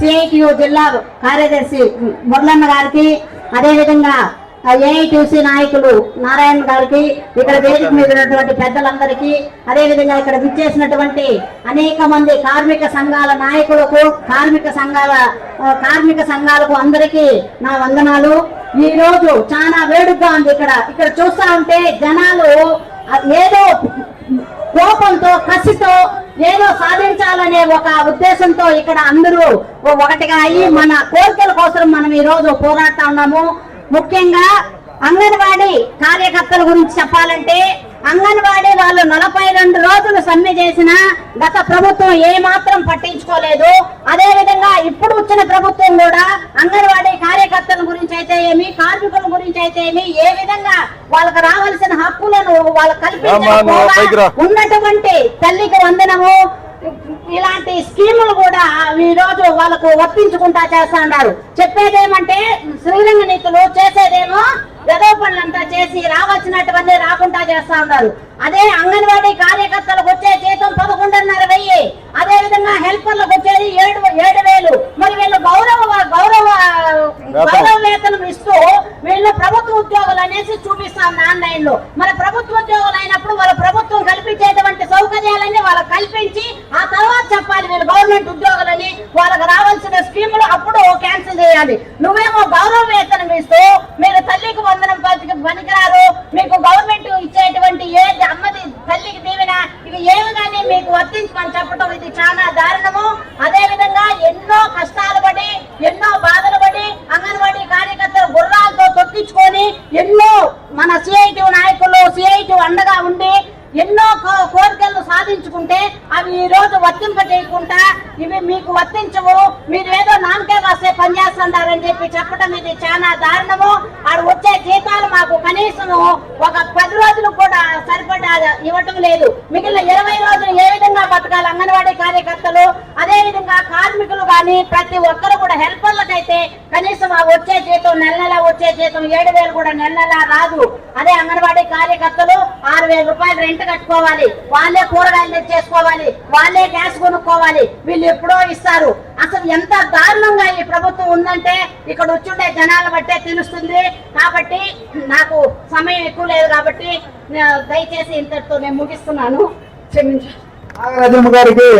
CITU జిల్లా కార్యదర్శి మురళన్న గారికి అదేవిధంగా ఏఐటిసి నాయకులు నారాయణ గారికి ఇక్కడ వేదిక మీద ఉన్నటువంటి పెద్దలందరికీ అదేవిధంగా ఇక్కడ విచ్చేసినటువంటి అనేక మంది కార్మిక సంఘాల నాయకులకు కార్మిక సంఘాల కార్మిక సంఘాలకు అందరికీ నా వందనాలు. ఈ రోజు చాలా వేడుగ్గా ఉంది ఇక్కడ. ఇక్కడ చూస్తా ఉంటే జనాలు ఏదో కోపంతో కసితో ఏదో సాధించాలనే ఒక ఉద్దేశంతో ఇక్కడ అందరూ ఒకటిగా అయ్యి మన కోరికల కోసం మనం ఈ రోజు పోరాడుతా ఉన్నాము. ముఖ్యంగా అంగన్వాడీ కార్యకర్తల గురించి చెప్పాలంటే అంగన్వాడీ వాళ్ళు నలభై రెండు రోజులు సమ్మె చేసిన గత ప్రభుత్వం ఏ మాత్రం పట్టించుకోలేదు. అదే విధంగా ఇప్పుడు వచ్చిన ప్రభుత్వం కూడా అంగన్వాడీ ఏమి కార్మికుల గురించి అయితే ఏమి ఏ విధంగా వాళ్ళకి రావాల్సిన హక్కులను వాళ్ళు రామ్మా, నువ్వు పైకి రా. కల్పించకపోగా ఉన్నటువంటి తల్లికి వందనము ఇలాంటి స్కీములు కూడా ఈ రోజు వాళ్ళకు వర్తించుకుంటా చేస్తా ఉన్నారు చెప్పేదేమంటే శ్రీరంగ నీతులు చేసేదేమో గదవ పనులంతా చేసి రావాల్సినటువంటి రాకుండా చేస్తా ఉన్నారు అదే అంగన్వాడీ కార్యకర్తలకు వచ్చే జీతం పదకొండున్నర వెయ్యి అదే విధంగా హెల్పర్లకు వచ్చేది ఏడు ఏడు వేలు. మరి వీళ్ళు గౌరవ గౌరవ వేతనం ఇస్తూ వీళ్ళు ప్రభుత్వ ఉద్యోగులు అనేసి చూపిస్తాం ఆన్లైన్లో మన ప్రభుత్వ ఉద్యోగులు అయినప్పుడు వాళ్ళ ప్రభుత్వం కల్పించేటువంటి సౌకర్యాలన్నీ వాళ్ళకి కల్పించి ఆ తర్వాత చెప్పాలి వీళ్ళు గవర్నమెంట్ ఉద్యోగులని వాళ్ళకి రావాల్సిన స్కీములు అప్పుడు క్యాన్సిల్ చేయాలి. నువ్వేమో గౌరవ వేతనం ఇస్తూ మీరు తల్లికి వందనం పథకం పనికిరారు మీకు గవర్నమెంట్ ఇచ్చేటువంటి ఏ అమ్మది తల్లికి దీవెన ఇవి ఏమి కానీ మీకు వర్తించమని చెప్పడం ఇది చాలా దారుణము అదే విధంగా ఎన్నో కష్టాలు పడి ఎన్నో బాధలు పడి అంగన్వాడీ కార్యకర్తలు గుర్రాలతో తొక్కించుకొని ఎన్నో మన సిఐటి నాయకులు సిఐటి అండగా ఉండి ఎన్నో కోరికలు కోరికలను సాధించుకుంటే అవి ఈ రోజు వర్తింప చేయకుండా ఇవి మీకు వర్తించవు. మీరు ఏదో నామకే వస్తే పనిచేస్తుంటారని చెప్పి చెప్పడం ఇది చాలా దారుణము. ఆడ జీతాలు మాకు కనీసం ఒక పది రోజులు కూడా సరిపడా ఇవ్వటం లేదు. మిగిలిన ఇరవై రోజులు ఏ విధంగా బతకాలి అంగన్వాడీ కార్యకర్తలు అదే విధంగా కార్మికులు కానీ ప్రతి ఒక్కరు కూడా హెల్పర్లకైతే కనీసం ఆ వచ్చే జీతం నెల నెల వచ్చే జీతం ఏడు వేలు కూడా నెల నెల రాదు. అదే అంగన్వాడీ కార్యకర్తలు వేల రూపాయలు రెంట్ కట్టుకోవాలి. వాళ్ళే కూరగాయలు తెచ్చేసుకోవాలి. వాళ్ళే గ్యాస్ కొనుక్కోవాలి. వీళ్ళు ఎప్పుడో ఇస్తారు. అసలు ఎంత దారుణంగా ఈ ప్రభుత్వం ఉందంటే ఇక్కడ వచ్చుండే జనాలు బట్టే తెలుస్తుంది. కాబట్టి నాకు సమయం ఎక్కువ లేదు కాబట్టి దయచేసి ఇంతటితో నేను ముగిస్తున్నాను. క్షమించారు గారికి